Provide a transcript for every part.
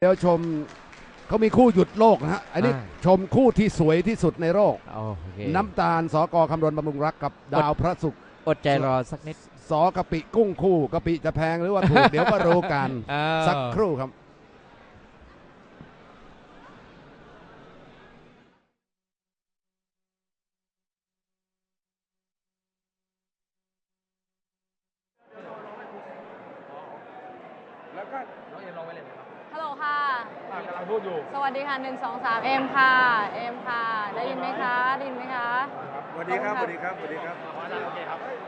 เดี๋ยวชมเขามีคู่หยุดโลกนะฮะ อันนี้อ่า ชมคู่ที่สวยที่สุดในโลก โอเคน้ำตาลสกคำรณบำรุงรักกับดาวพระศุกร์อดใจรอสักนิดสกะปิกุ้งคู่กะปิจะแพงหรือว่าถูก เดี๋ยวก็รู้กันอ้าวสักครู่ครับ ฮัลโหลค่ะ กำลังพู ดอยู่ สวัสดีค่ะ1 2 3เอ็มค่ะเอ็มค่ะ ได้ยินไหมคะ ได้ยินไหมคะ สวัสดีครับสวัสดีครับสวัสดีครับค่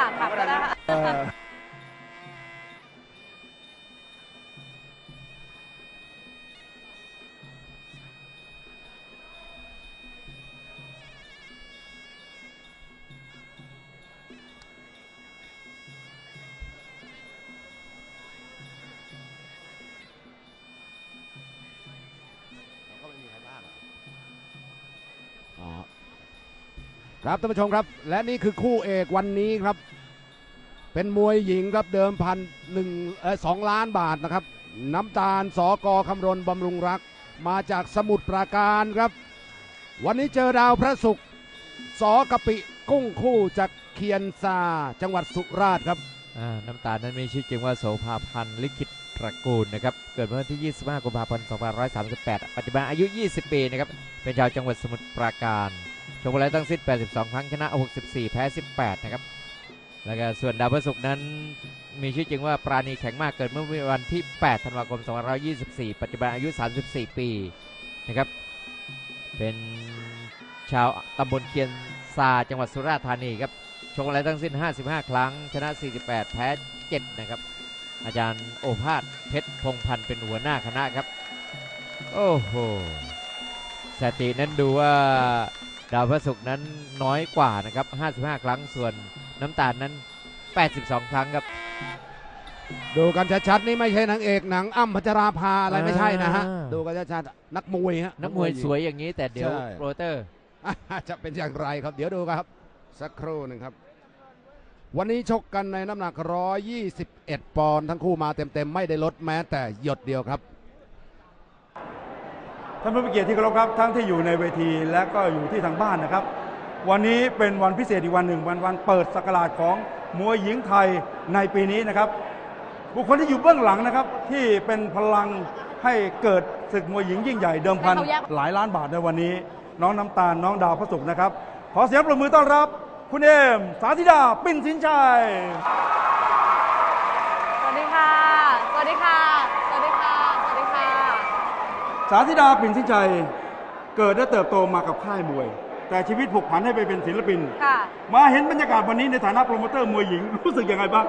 ะขับก็ได้ค่ะเอ่ออ๋อ ครับท่านผู้ชมครับ และนี่คือคู่เอกวันนี้ครับ เป็นมวยหญิงครับเดิมพันหนึ่งเออสองล้านบาทนะครับ น้ำตาลสอกอคำรณบำรุงรัก มาจากสมุทรปราการครับ วันนี้เจอดาวพระศุกร์สอกะปิกุ้งคู่จากเคียนซาจังหวัดสุราษฎร์ครับน้ำตาลนั้นมีชื่อจริงว่าโสภาพันธ์ลิขิตตระกูลนะครับ เกิดเมื่อวันที่ 25 กุมภาพันธ์ 2538 ปัจจุบันอายุ 20 ปีนะครับ เป็นชาวจังหวัดสมุทรปราการ ชกมาแล้วทั้งสิ้น 82 ครั้งชนะ 64 แพ้ 18 นะครับ แล้วก็ส่วนดาวพระศุกร์นั้นมีชื่อจริงว่าปราณีแข็งมากเกิดเมื่อวันที่ 8 ธันวาคม 2524 ปัจจุบันอายุ 34 ปีนะครับ เป็นชาวตำบลเคียนซาจังหวัดสุราษฎร์ธานีครับ ชกมาแล้วทั้งสิ้น 55 ครั้ง ชนะ 48 แพ้ 7 นะครับ อาจารย์โอภาสเพชรพงพันธ์เป็นหัวหน้าคณะครับ โอ้โหสถิตินั้นดูว่า ดาวพระศุกร์นั้นน้อยกว่านะครับ 55 ครั้งส่วนน้ำตาลนั้น 82 ครั้งครับ ดูกันชัดๆนี่ไม่ใช่นางเอกหนังอ้ำพัชราภาอะไรไม่ใช่นะฮะ อ่า ดูกันชัดๆนักมวยฮะ นักมวยสวยอย่างนี้แต่เดี๋ยวใช่โปรเตอร์อะจะเป็นอย่างไรครับ เดี๋ยวดูครับ สักครู่หนึ่งครับ วันนี้ชกกันในน้ำหนัก 121 ปอนด์ทั้งคู่มาเต็มๆ ไม่ได้ลดแม้แต่หยดเดียวครับ ท่านผู้มีเกียรติที่เคารพครับทั้งที่อยู่ในเวทีและก็อยู่ที่ทางบ้านนะครับ วันนี้เป็นวันพิเศษอีกวันหนึ่งวันวันเปิดสกราชของมวยหญิงไทยในปีนี้นะครับ บุคคลที่อยู่เบื้องหลังนะครับ ที่เป็นพลังให้เกิดศึกมวยหญิงยิ่งใหญ่เดิมพันให้เขาแยกหลายล้านบาทในวันนี้ น้องน้ำตาลน้องดาวพระศุกร์นะครับ ขอเสียงปรบมือต้อนรับ คุณเอมสาธิดา ปิ่นสินชัย สวัสดีค่ะ สวัสดีค่ะ สวัสดีค่ะ สวัสดีค่ะ สาธิดาปิ่นสินชัยเกิดและเติบโตมากับค่ายมวย แต่ชีวิตผูกพันให้ไปเป็นศิลปิน ค่ะ มาเห็นบรรยากาศวันนี้ในฐานะโปรโมเตอร์มวยหญิง รู้สึกยังไงบ้าง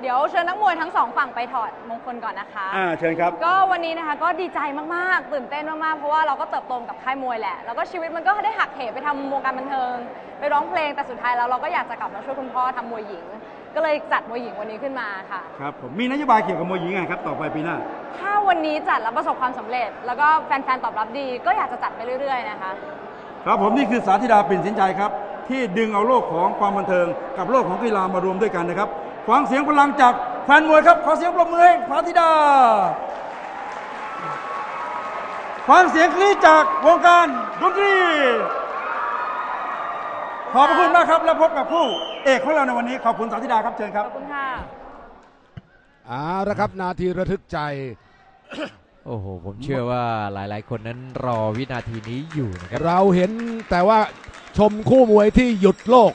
เดี๋ยวเชิญนักมวยทั้งสองฝั่งไปถอดมงคลก่อนนะคะ อ่าเชิญครับ ก็วันนี้นะคะก็ดีใจมาก ๆ ตื่นเต้นมาก ๆ เพราะว่าเราก็เติบโตมากับค่ายมวยแหละ แล้วก็ชีวิตมันก็ได้หักเหไปทำวงการบันเทิง ไปร้องเพลงแต่สุดท้ายแล้วเราก็อยากจะกลับมาช่วยคุณพ่อทำมวยหญิง ก็เลยจัดมวยหญิงวันนี้ขึ้นมาค่ะ ครับผมมีนโยบายเกี่ยวกับมวยหญิงไงครับต่อไปปีหน้า ถ้าวันนี้จัดแล้วประสบความสำเร็จ แล้วก็แฟนๆตอบรับดี ก็อยากจะจัดไปเรื่อย ๆ นะคะ ครับผมนี่คือสาธิดาปิ่นสินใจครับ ที่ดึงเอาโลกของความบันเทิง กับโลกของกีฬามารวมด้วยกันนะครับฟังเสียงพลังจากแฟนมวยครับขอเสียงปรบมือให้สาธิดาฟังเสียงกรี๊ดจากวงการดนตรีขอบพระคุณมากครับแล้วพบกับผู้ เอกของเราในวันนี้ขอบคุณสาธิดาครับเชิญคขรับอบคุณค่ะ เอาละครับนาทีระทึกใจ โอ้โห ผมเชื่อว่าหลาย ๆ คนนั้นรอวินาทีนี้อยู่นะครับ เราเห็นแต่ว่าชมคู่มวยที่หยุดโลก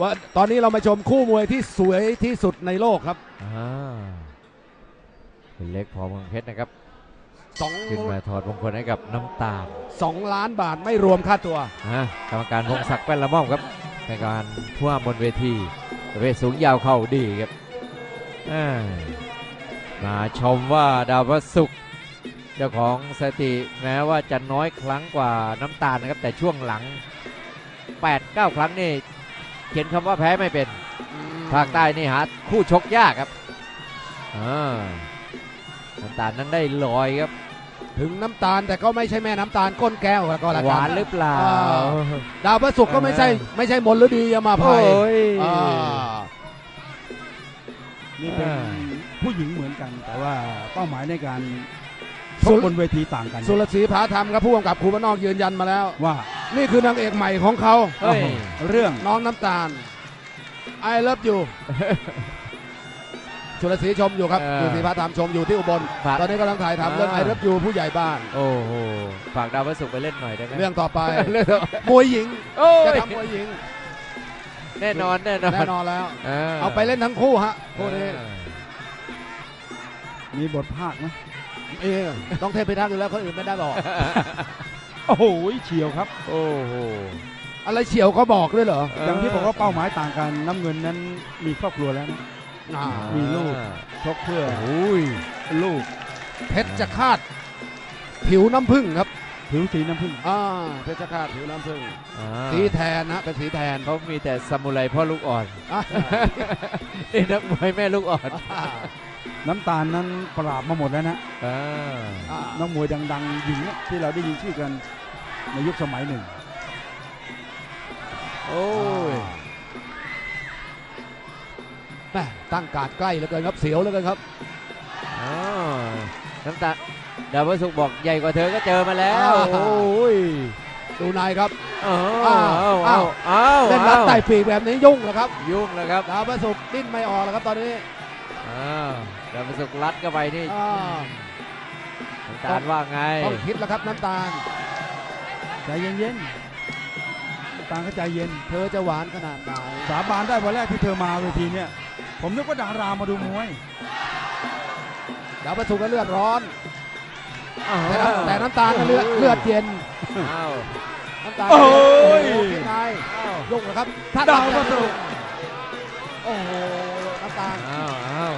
ว่าตอนนี้เรามาชมคู่มวยที่สวยที่สุดในโลกครับอ่าเป็นเล็กพอเมืองเพชรนะครับ สองขึ้นมาถอดมงคลให้กับน้ำตาลสองล้านบาทไม่รวมค่าตัวอ่ากรรมการพงศักดิ์แป้นละม่อมครับ ในการผู้ว่าบนเวทีประเภทสูงยาวเข่าดีครับอ่ามาชมว่าดาวพระศุกร์เจ้าของสถิติแม้ว่าจะน้อยครั้งกว่าน้ำตาลนะครับ แต่ช่วงหลัง 8-9 ครั้งนี่เขียนคำว่าแพ้ไม่เป็นภาคใต้นี่หาคู่ชกยากครับอ่าน้ำตาลนั้นได้ลอยครับ ถึงน้ำตาลแต่ก็ไม่ใช่แม่น้ำตาลก้นแก้วก็แล้วหกัวานหรือเปล่าอ่า ดาวพระศุกร์ก็ไม่ใช่ไม่ใช่มนฤดียามาภัโอ้ยยอ่านี่เป็นอ่าผู้หญิงเหมือนกัน แต่ว่าเป้าหมายในการชสุกรบนเวทีต่างกัน สุรศรีผาธรรมครับผู้กำกับครูบ้านนอกยืนยันมาแล้วว่า นี่คือนางเอกใหม่ของเขาเฮ้ยเรื่องน้องน้ำตาล I love you สุรศรีชมอยู่ครับ เออสุรศรีพาธรรมชมอยู่ที่อุบล ฝากตอนนี้กำลังถ่ายทำเรื่องอ่า I love you ผู้ใหญ่บ้าน โอ้โหฝากดาวพระศุกร์ไปเล่นหน่อยได้ไหมเรื่องต่อไป เรื่องมวยหญิง โอ้จะยทำมวยหญิงแน่นอนแน่นอนแน่นอนแล้ว เออเอาไปเล่นทั้งคู่ฮะคู่นี้เออมีบทภาคไหมเออต้องเทพพิทักษ์อยู่แล้วคนอื่นไม่ได้บอกโอ้โหเฉียวครับ โอ้โหอะไรเฉียวเขาบอกด้วยเหรอ อย่างที่บอกว่าเป้าหมายต่างกันน้ำเงินนั้นมีครอบครัวแล้วนะอ่า มีลูกชกเพื่อโอ้ยลูกเพชรจะคาด ผิวน้ำผึ้งครับ ผิวสีน้ำผึ้งอ่าเพชรจะคาดผิวน้ำผึ้งอ่าสีแทนนะเป็นสีแทนเขามีแต่ซามูไรพ่อลูกอ่อนอ่านี่นักมวยแม่ลูกอ่อนน้ำตาลนั้นปราบมาหมดแล้วนะอ่าอ่านักมวยดังๆหญิงเนี่ยที่เราได้ยินชื่อกันในยุคสมัยหนึ่ง โอ้ย แม่ตั้งการดใกล้เหลือเกินครับเสียวเหลือเกินครับอ๋อน้ำตาดาวพระศุกร์บอกใหญ่กว่าเธอก็เจอมาแล้วอ่าโอ้ยดูนายครับอ้าอ้าววอ้าอ้าววอ้าวเล่นรัดไต่ปีกแบบนี้ยุ่งแล้วครับ ยุ่งแล้วครับดาวประสุกร์ดิ้นไม่ออกแล้วครับตอนนี้อ้าวดาวพระศุกร์รัดเข้าไปนี่อ่าน้ำตาลว่าไงต้องคิดแล้วครับน้ำตาลใจเย็นๆน้ำตาลก็ใจเย็น เธอจะหวานขนาดไหนสาบานได้วันแรกที่เธอมาเวทีเนี่ย ผมนึกว่าดารามาดูมวยดาวประสุกร์ก็เลือดร้อนอ้าวแต่น้ำแต่น้ำตาลก็เลือดเลือดเย็นอ้าวน้ำตาลโอ้ยโหพี่นายยกนะครับดาวพระศุกร์โอ้โหน้ำตาลอ้าวอ้าว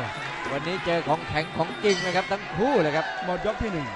วันนี้เจอของแข็งของจริงเลยครับทั้งคู่เลยครับหมดยกที่หนึ่ง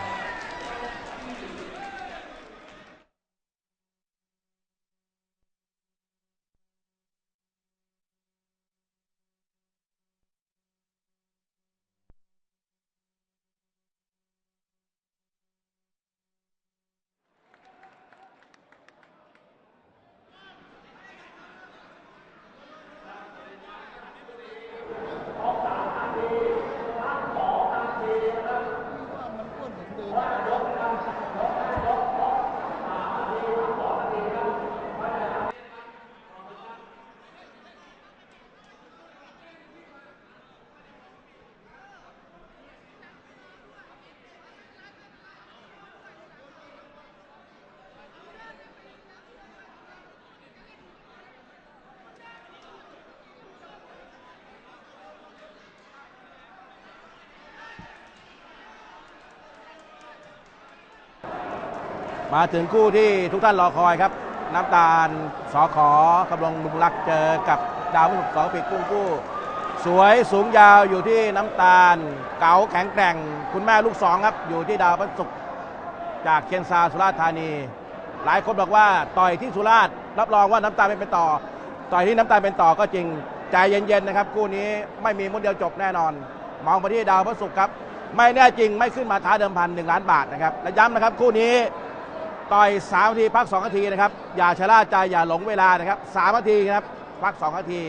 มาถึงคู่ที่ทุกท่านรอคอยครับ น้ำตาลสอขอกำลังบุญรักเจอกับดาวพฤกษ์สองปีกกุ้งกู้ สวยสูงยาวอยู่ที่น้ำตาล เก๋าแข็งแกร่ง คุณแม่ลูกสองครับ อยู่ที่ดาวพระศุกร์จากเคียนซาสุราษฎร์ธานี หลายคนบอกว่าต่อยที่สุราษฎร์รับรองว่าน้ำตาลไม่เป็นต่อ ต่อยที่น้ำตาลเป็นต่อก็จริงใจเย็นๆนะครับคู่นี้ไม่มีมุดเดียวจบแน่นอน มองไปที่ดาวพระศุกร์ครับ ไม่แน่จริงไม่ขึ้นมาท้าเดิมพันหนึ่งล้านบาทนะครับและย้ำนะครับคู่นี้ ต่อย3นาทีพัก2นาทีนะครับอย่าชะล่าใจอย่าหลงเวลานะครับ3นาทีครับพัก2นาที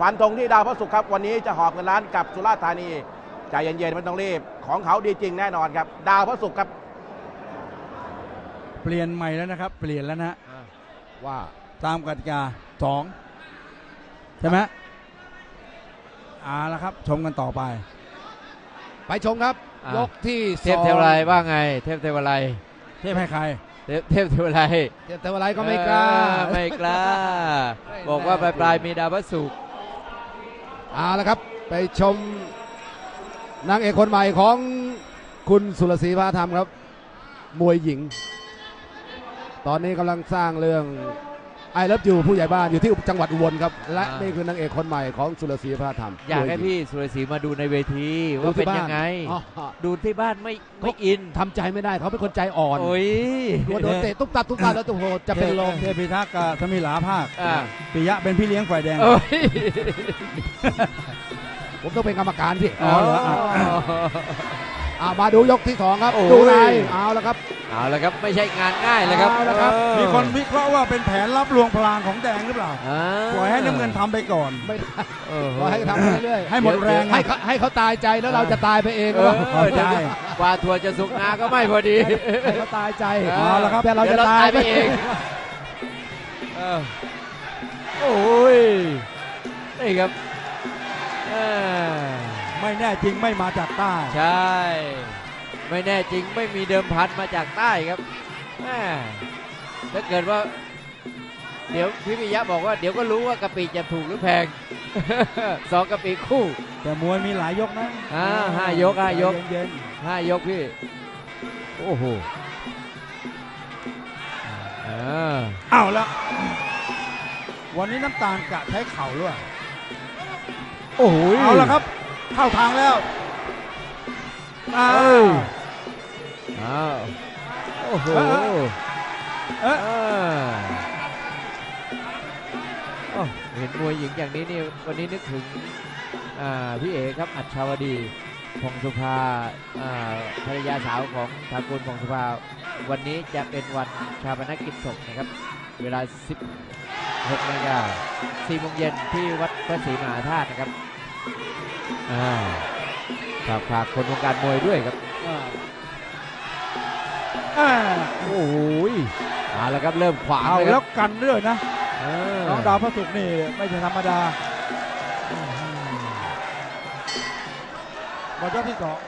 ฝันธงที่ดาวพระศุกร์ครับวันนี้จะหอบเงินล้านกับสุราษฎร์ธานีใจเย็นๆไม่ต้องรีบของเขาดีจริงแน่นอนครับ ดาวพระศุกร์ครับ เปลี่ยนใหม่แล้วนะครับ เปลี่ยนแล้วนะว่าตามกติกาสองใช่ไหมอ่าแล้วครับ ชมกันต่อไป ไปชมครับอะยกที่สเทองพเทวไรว่าไง เทพเทวไรเทพให้ใคร เทพเทพเทวไรเทพเทวไรก็ไม่กล้าเออไม่กล้า บอกว่าปลายปลายๆมีดาวพระศุกร์เอาละครับไปชมนางเอกคนใหม่ของคุณสุรศรีพาธรรมครับ มวยหญิง ตอนนี้กำลังสร้างเรื่อง ไอ o ั e อยู่ผู้ใหญ่บ้านอยู่ที่จังหวัดอุบลครับ และนี่คือนางเอกคนใหม่ของสุรศรีพาธรรมอยากให้มวญิงพี่สุรศรีมาดูในเวทีดูว่าที่เป็นยังไง อ๋อดูที่บ้านไม่ไม่อินทำใจไม่ได้เขาเป็นคนใจอ่อนโอ้ย กลัวโดนเตะตุ๊บตับตุ๊บตับแล้วโอ้โหจะเป็นลมเทพิทักษ์กับสมิลาภาคอ่า ปิยะเป็นพี่เลี้ยงฝ่ายแดง โอ้ยผมต้องเป็นกรรมการพี่อ๋อเหรออะ อ่ามาดูยกที่สองครับ โอ้ย ดูในเอาแล้วครับ เอาละครับไม่ใช่งานง่ายเลยครับเอาละครับ เออมีคนวิเคราะห์ว่าเป็นแผนรับลวงพลางของแดงหรือเปล่าอ่าปล่อยให้น้ำเงินทำไปก่อน ไม่ได้เออก็ให้ทำไปเรื่อยๆให้หมดแรงให้เขาให้เขาตายใจแล้วเราจะตายไปเองเอก็อเดี๋ยวกว่าทัวร์จะสุกงาก็ไม่พอดี ให้เขาตายใจเอาละครับ แต่เราเดี๋จะยวเราตายตายไปไปเอเองงเออโอ้ย นี่ครับเออ ไม่แน่จริงไม่มาจากใต้ ใช่ ไม่แน่จริงไม่มีเดิมพันมาจากใต้ครับแม่ถ้าเกิดว่า เดี๋ยวพี่ปิยะบอกว่าเดี๋ยวก็รู้ว่ากะปิจะถูกหรือแพง สองกะปิคู่ แต่มวยมีหลายยกนะอ่าห้ายกห้ายกเย็นห้ายกพี่ โอ้โหอ่าๆเอาละวันนี้น้ำตาลกะใช้เข่าด้วย โอ้โหเอาละครับ เข้าทางแล้วอ้าเอ้วยอ้าวโอ้โหเอ๊ะอ่าโอ้เห็นมวยหญิงอย่างนี้นี่วันนี้นึกถึงอ่าพี่เอกครับอัจฉาวดีพงสุภาอ่าภรรยาสาวของทากุลพงสุภา วันนี้จะเป็นวันชาปนกิจศพนะครับ เวลา 16นาฬิกา4โมงเย็นที่วัดพระศรีมหาธาตุนะครับอ่า ฝากฝากคนวงการมวยด้วยครับอ่าโอ้โหเอาละครับเริ่มขวางเอาเลยคแล้รัวบกันด้วยนะเออน้องดาวพระศุกร์นี่ไม่ใช่ธรรมดาหมดยกที่สอง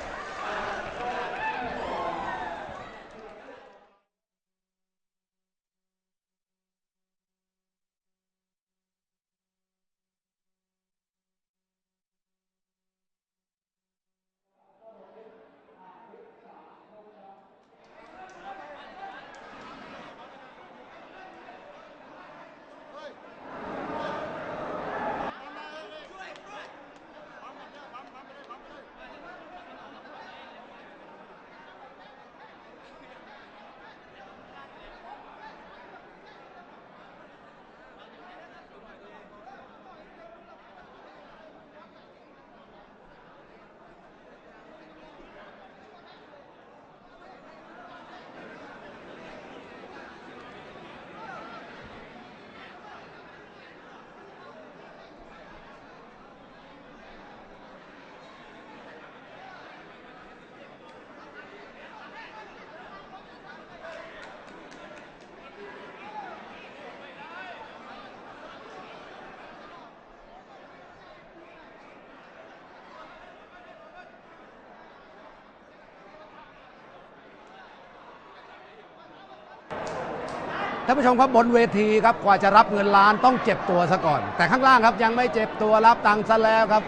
ท่านผู้ชมครับบนเวทีครับกว่าจะรับเงินล้านต้องเจ็บตัวซะก่อน แต่ข้างล่างครับยังไม่เจ็บตัวรับตังค์ซะแล้วครับ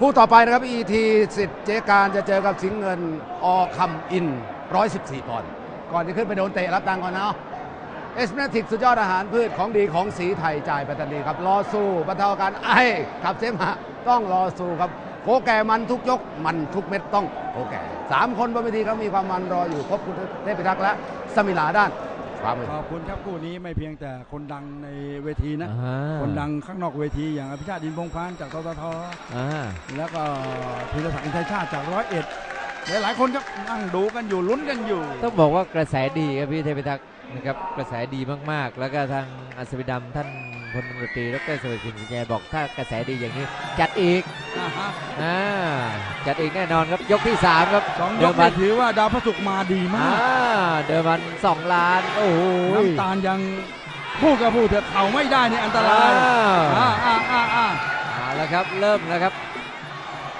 คู่ต่อไปนะครับ ET สิทธิ์เจการจะเจอกับสิงห์เงินอคำอิน 114ปอนด์ก่อนจะขึ้นไปโดนเตะรับตังค์ก่อนเนาะเอสเมทิกสุดยอดอาหารพืชของดีของสีไทยจ่ายไปทันทีครับรอสู้บรรเทาอาการไอขับเสมหะต้องรอสู้ครับโคแก่มันทุกยกมันทุกเม็ดต้องโคแก่สามคนบนเวทีครับมีความมันรออยู่ครบคุณเทพพิทักษ์และสมิลาด้าน ความมือขอบคุณครับคู่นี้ไม่เพียงแต่คนดังในเวทีนะ อ่า คนดังข้างนอกเวทีอย่างอภิชาติดินพงษ์พานจากตตทอ่า แล้วก็ธีรศักดิ์อินทรชาติจากร้อยเอ็ดหลายๆคนครับนั่งดูกันอยู่ลุ้นกันอยู่ ต้องบอกว่ากระแสดีครับพี่เทพิทักษ์ นะครับกระแสดีมากๆ แล้วก็ทางอัศวินดำท่านพลตำรวจตรีดรสวัสดิ์สินแจบอกถ้ากระแสดีอย่างนี้ จัดอีกอ่าฮะอ่าจัดอีกแน่นอนครับยกที่ 3 ครับสองยเดิกมพันี่นถือว่าดาวพระศุกร์มาดีมาอ่ากเดิมพันสองล้านโอ้โหน้ำตาลยังพูดกับพูดเถอะเข่าไม่ได้นี่อันตรายอ่าอ่าอ่าอ่าอ่าเอาละครับเริ่มแล้วครับ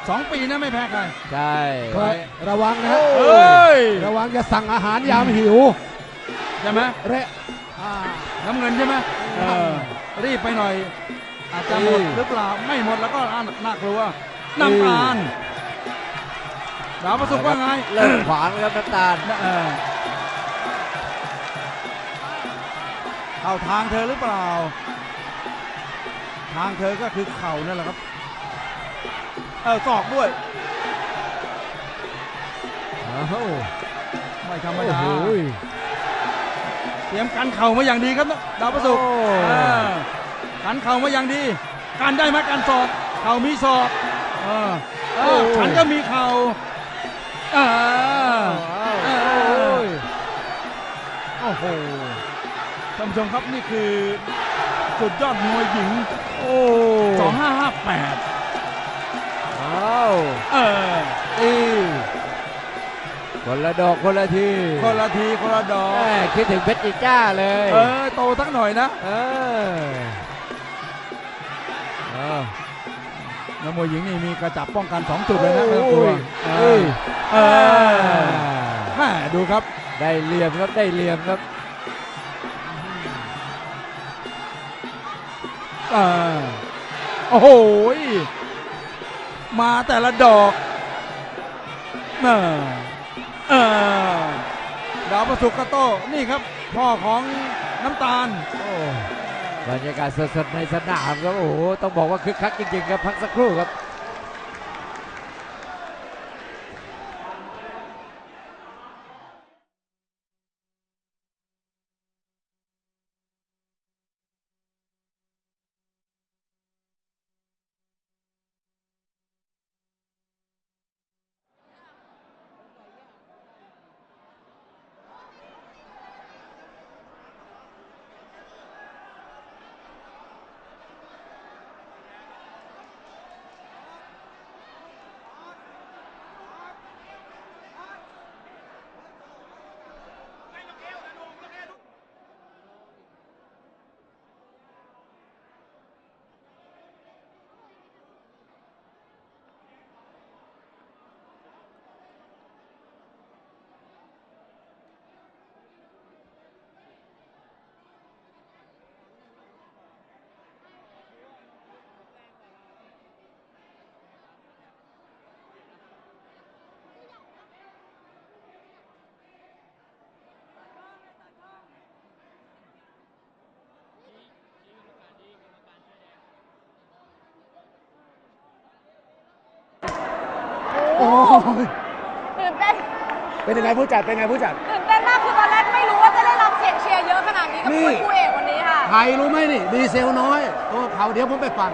สองปีนะไม่แพ้ใครใช่ครับระวังนะฮะเอ้ยระวังจะสั่งอาหารยามหิว ใช่ไหมเระอ่าน้ำเงินใช่ไหมเออ รีบไปหน่อย อาจจะหมดหรือเปล่าไม่หมดแล้วก็น่ากลัวน้ำตาลดาวพระศุกร์ว่าไงเริ่มขวางแล้วครับน้ำตาลเออเข้าทางเธอหรือเปล่า ทางเธอก็คือเข่านั่นแหละครับเออศอกด้วยอ้าวไม่ธรรมโอ้ดาโห เตรียมกันเข่ามาอย่างดีครับนะดาวประสุกร์โอ้เออกันเข่ามาอย่างดีการได้ไหมการศอกเข่ามีศอกเออเออฉันก็มีเข่าเออเออโอ้โหท่านผู้ชมครับนี่คือสุดยอดมวยหญิง โอ้2558อ้าวเออตี คนละดอกคนละทีคนละทีคนละดอกแม่คิดถึงเพชรจีจ้าเลย เออโตสักหน่อยนะ เออเออนักมวยหญิงนี่มีกระจับป้องกัน2จุดเลยนะไม่ต้องกลัวเอ้ยเออแม่ดูครับ ได้เหลี่ยมครับได้เหลี่ยมครับเออโอ้โหยมาแต่ละดอกเออ เออดาวประสุกกระโต้นี่ครับ พ่อของน้ำตาลโอ้บรรยากาศสดๆในสนามครับโอ้โหต้องบอกว่าคึกคักจริงๆครับพักสักครู่ครับ ตื่นเต้นเป็นยังไงผู้จัดเป็นยังไงผู้จัด ตื่นเต้นมากคือตอนแรกไม่รู้ว่าจะได้รับเสียงเชียร์เยอะขนาดนี้กับนี่คู่คู่เอกวันนี้ค่ะ ใครรู้ไหมนี่ดีเซลน้อยตัวเขาเดี๋ยวผมไปฟัง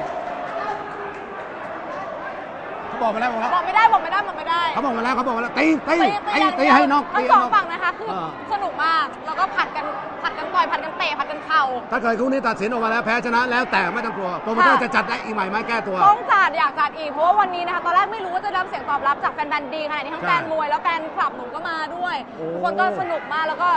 เขาบอกมาแล้วบอกแล้วบอกไม่ได้บอกไม่ได้บอกไม่ได้เขาบอกมาแล้วเขาบอกมาแล้วตีตีตีอย่างตีเดียวให้น้องทั้ตีงสให้องน้องฝั่งนะคะคือเออสนุกมากแล้วก็ผัดกันผัดกัน ต่อยผัดกันเตะผัดกันเข่า ถ้าเกิดคู่นี้ตัดสินออกมาแล้วแพ้ชนะแล้วแต่ไม่ต้องกลัวโปรโมเตอร์ค่ะ จะจัดได้อีกใหม่ไหมแก้ตัว ต้องจัดอยากจัดอีกเพราะว่าวันนี้นะคะตอนแรกไม่รู้ว่าจะได้รับเสียงตอบรับจากแฟนๆดีขนาดนี้ทั้งใช่แฟนมวยแล้วแฟนคลับหนูก็มาด้วยโอ้ ทุกคนก็สนุกมากแล้วก็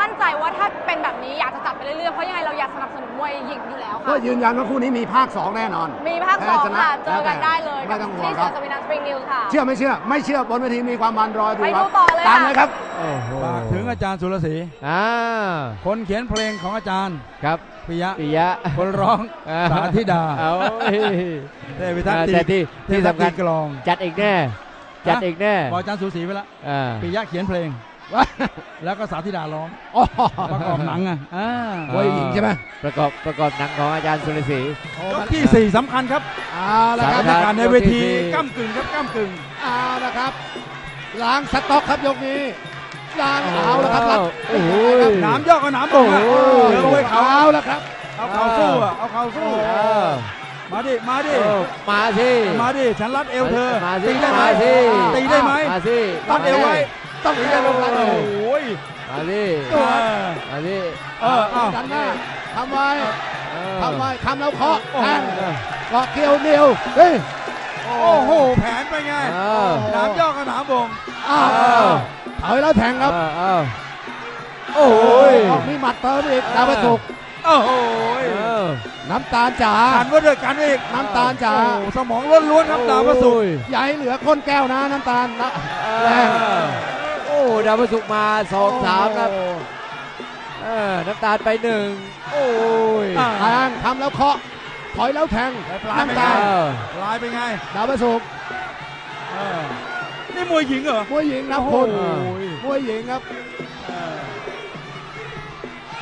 มั่นใจว่าถ้าเป็นแบบนี้อยากจะจัดไปเรื่อยๆเพราะยังไงเราอยากสนับสนุนมวยหญิงอยู่แล้วก็ค่ะยืนยันว่าคู่นี้มีภาค2แน่นอนมีภาคสองแพ้ชนะค่ะเจอกันแล้วแต่ได้เลยไม่ต้องห่วงที่คสรัวนบสมินันสปริงนิวส์ค่ะ เชื่อไม่เชื่อ ไม่เชื่อบนเวทีมีความมันรอดูไปคดูรับต่อเลยตามค่ะเลยครับโอ้โห ฝากถึงอาจารย์สุรศรีอ่าคนเขียนเพลงของอาจารย์ครับปิยะปิยะคนร้องอ่สาธิดาเอาเฮ้ยเทพิทักษ์อ่าตีแต่ที่ที่สำคัญเทพิทักษ์ตีกลองจัดอีกแน่จัดอีกแน่บอกอาจารย์สุรศรีไปแล้วอ่าปิยะเขียนเพลงแล้วก็สาธิดาร้องอ๋อประกอบหนังอะอ่ามวยหญิงใช่ไหมประกอบประกอบหนังของอาจารย์สุรศรียกที่สี่สำคัญครับเอาละครับสามบรรยากาศในเวทียกที่สี่ก้ากึ่งครับก้ากึ่งเอาละครับล้างสต็อกครับยกนี้ ล้างเอาละครับล้างโอ้โหหนามยอกกับหนามบ่งอะโอ้ยเจอมวยเขาเอาละครับเอาเข่าสู้อะเอาเข่าสู้เออมาดิ มาดิเออมาสิ มาดิ ฉันรัดเอวเธอมาสิตีได้ไหมมาสิตีได้ไหมมาสิรัดเอวไว้ ต้องตีตีได้ได้ไหมลงโอ้กันโหมาสิเออมาสิเออเอาดันหน้าทำไว้เออทำไว้ทำแล้วเคาะแทงเออเกาะเกี่ยวเดียวเฮ้ยโอ้โห แผนไปไงเออหนามยอกกับหนามบ่งอ้าว เออถอยแล้วแทงครับเออเออโอ้ยออกมีหมัดเติมอีกดาวประสุกโอ้โหเออน้ำตาลจ๋ากันว่าเดือดกันอีกน้ำตาลจ๋าโอ้โหสมองล้วนๆครับดาวพระศุกร์โอ้ยอย่าให้เหลือก้นแก้วนะน้ำตาลนะแรงโอ้ดาวพระศุกร์มาสองสามครับเออน้ำตาลไปหนึ่งโอ้ยอ่าแทงทำแล้วเคาะถอยแล้วแทงปลายไปน้ำไงตาลเออลายไปไงดาวประสุกเออ นี่มวยหญิงเหรอ มวยหญิงนะโอ้คุณโห มวยหญิงครับ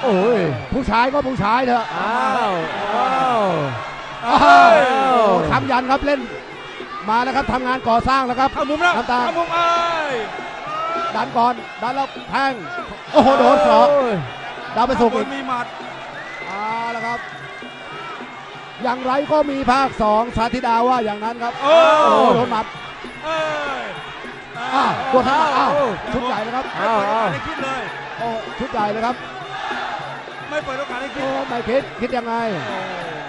โอ้ยผู้ชายก็ผู้ชายเถอะอ้าวอ้าว อ้าเอ้ยวคำยันครับเล่น มาแล้วครับทำงานก่อสร้างแล้วครับ เข้ามุมแล้วน้ำตาลเข้ามุมเอ้ยดันก่อนดันแล้วแทงโอ้โหโดนสองดาวประสุกข้างบอีนกมีหมัด เอาละครับ อย่างไรก็มีภาคสองสาธิดาว่าอย่างนั้นครับ โอ้ โอ้โหโดนหมัด เอ้ย อ้าวตัวท้าอ้าวชุดใหญ่เลยครับไม่เปิดโอกาสให้คิดเลย โอ้ชุดใหญ่เลยครับไม่เปิดโอกาสให้คิโอ้ดไม่คิดคิดยังไง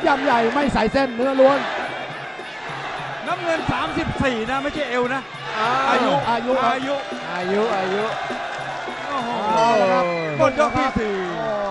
ยำใหญ่ไม่ใส่เส้นเนื้อล้วนน้ำเงิน 34 นะ ไม่ใช่เอวนะอ้าวอายุอายุครับอายุอายุอายุโอ้โหเอาละครับหมดยกที่สี่ โอ้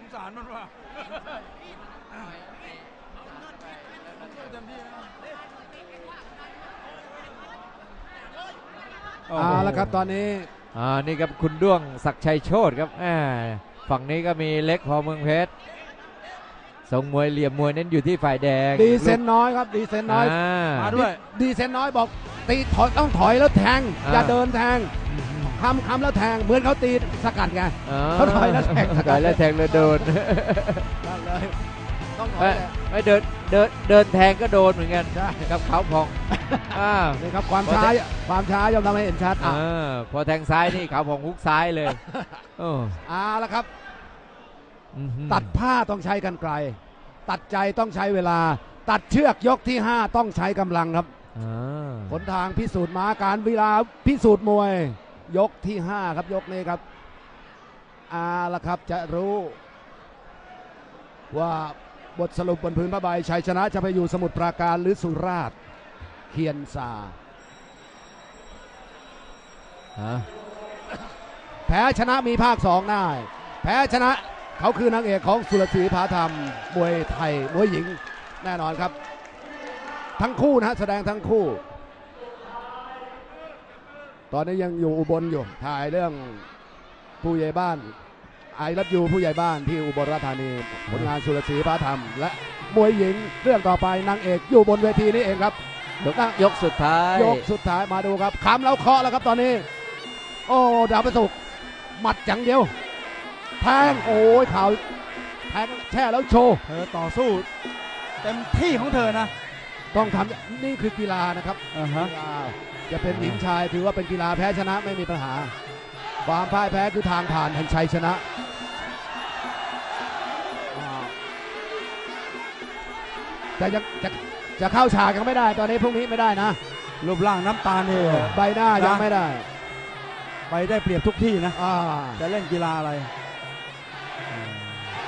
สงสารมันว่ะเต็มที่นะเอาละครับตอนนี้อ่านี่ครับคุณด้วงศักดิ์ชัยโชตครับแหมฝั่งนี้ก็มีเล็กพอเมืองเพชรทรงมวยเหลี่ยมมวยเน้นอยู่ที่ฝ่ายแดงดีเซนน้อยครับดีเซนน้อยอ่า มาด้วยดีเซนน้อยบอกตีถอยต้องถอยแล้วแทง อ่า อย่าเดินแทงคำคำแล้วแทงเหมือนเขาตี สกัดไงอ่เขาถอยแล้วแทงถอยแล้วแทงเลยโดนนั่นเลยต้องถอเอ้ยยไม่เดินเดินเดินแทงก็โดนเหมือนกันใช่กับเขาพองอ่านี่ครับความช้าความช้ายอมทำให้เห็นชัดอะอ่าพอแทงซ้ายนี่เขาพองฮุกซ้ายเลยโอ้เอาละครับอื้อหือตัดผ้าต้องใช้กันไกล ตัดใจต้องใช้เวลา ตัดเชือกยกที่ 5 ต้องใช้กำลังครับอ่าหนทางพิสูจน์ม้าการเวลาพิสูจน์มวย ยกที่ 5 ครับยกนี้ครับเอาละครับจะรู้ ว่าบทสรุปบนพื้นผ้าใบชัยชนะจะไปอยู่สมุทรปราการหรือสุราษฎร์เคียนซาฮะแพ้ชนะมีภาคสองได้แพ้ชนะเขาคือนางเอกของสุรศรีผาธรรมมวยไทยมวยหญิงแน่นอนครับ ทั้งคู่นะแสดงทั้งคู่ ตอนนี้ยังอยู่อุบลอยู่ถ่ายเรื่องผู้ใหญ่บ้าน ไอรับยูผู้ใหญ่บ้านที่อุบลราชธานี ผลงานสุรศรีพระธรรม และมวยหญิงเรื่องต่อไปนางเอกอยู่บนเวทีนี้เองครับยกยกสุดท้าย ยกสุดท้ายมาดูครับคำแล้วเคาะแล้วครับตอนนี้ โอ้ดาวประสุกหมัดอย่างเดียว แทงโอ้ยข่าวแทงแช่แล้วโชว์เธอต่อสู้เต็มที่ของเธอนะ ต้องทำนี่คือกีฬานะครับอ่าฮะกีฬาจะเป็นหญิงชายถือว่าเป็นกีฬาแพ้ชนะไม่มีปัญหา ความพ่ายแพ้คือทางผ่านแห่งชัยชนะ แต่ยังจะจะเข้าฉากยังไม่ได้ ตอนนี้พรุ่งนี้ไม่ได้นะ รูปร่างน้ำตาลนี่ใบหน้ายังไม่ได้ ไปได้เปรียบทุกที่นะอ่าจะเล่นกีฬาอะไร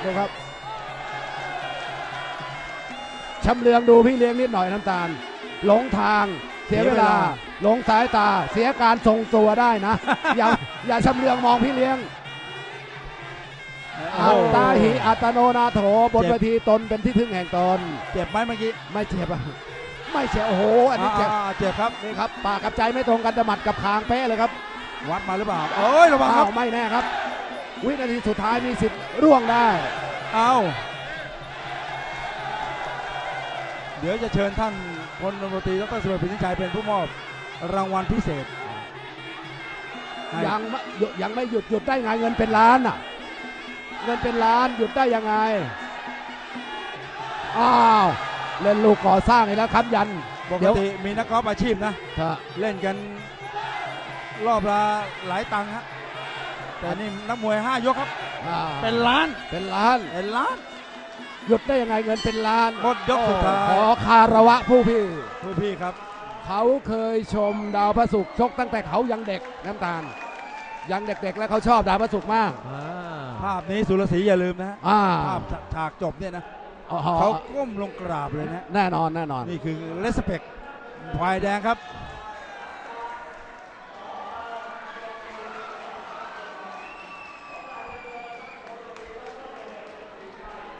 ดูครับชำเลืองดูพี่เลี้ยงนิดหน่อยน้ำตาล หลงทางเสียเวลา หลงสายตาเสียการทรงตัวได้นะ อย่าอย่าชำเลืองมองพี่เลี้ยง อัตตาหิอัตโนนาโถบนเจ็บเวทีตนเป็นที่พึ่งแห่งตน เจ็บไหมเมื่อกี้ ไม่เจ็บอะไม่เจ็บโอ้โห อันนี้เจ็บอ่าเจ็บครับ นี่ครับ ปากกับใจไม่ตรงกันแต่หมัดกับคางเป๊ะเลยครับ วัดมาหรือเปล่าเอ้ยระวังคอ้ารับวไม่แน่ครับ วินาทีสุดท้ายมีสิทธิ์ร่วงได้ เอาเดี๋ยวจะเชิญท่านพลตำรวจตรีดรสุรพิชิตชัยเป็นผู้มอบรางวัลพิเศษให้ยังไม่หยุดยังไม่หยุดหยุดได้ไงเงินเป็นล้านอะ เงินเป็นล้านหยุดได้ยังไง อ้าว เล่นลูกก่อสร้างอีกแล้วครับยันปกเดี๋ยวติมีนักกอล์ฟอาชีพนะถ้าเล่นกันรอบละหลายตังค์ฮะแต่นี่นักมวยห้ายกครับอ่าเป็นล้าน เป็นล้าน เป็นล้าน หยุดได้ยังไงเงินเป็นล้านหมดยกสุดท้าขอยคารวะผู้พี่ ผู้พี่ครับ เขาเคยชมดาวพระศุกร์ชกตั้งแต่เขายังเด็กน้ำตาล ยังเด็กๆแล้วเขาชอบดาวพระศุกร์มากอ่า ภาพนี้สุรศรีอย่าลืมนะฮะอ่า ภาพฉากจบเนี่ยนะอ๋อเขาก้มลงกราบเลยนะ แน่นอนแน่นอน นี่คือเลสเปกควายแดงครับ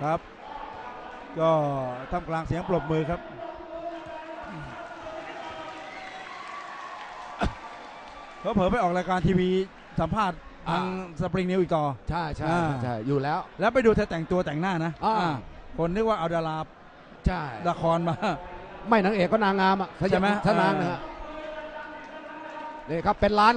ครับ ก็ท่ามกลางเสียงปรบมือครับเผลอๆไปออกรายการทีวีสัมภาษณ์ ทางสปริงนิวอีกต่อ ใช่ใช่อ่า ใช่อยู่แล้ว แล้วไปดูเธอแต่งตัวแต่งหน้านะอ่า อ่าคนนึกว่าเอาดาราใช่ละครมา ไม่นางเอกก็นางงามอะใช่ไหมถ้านางนะฮะนี่ครับเป็นล้าน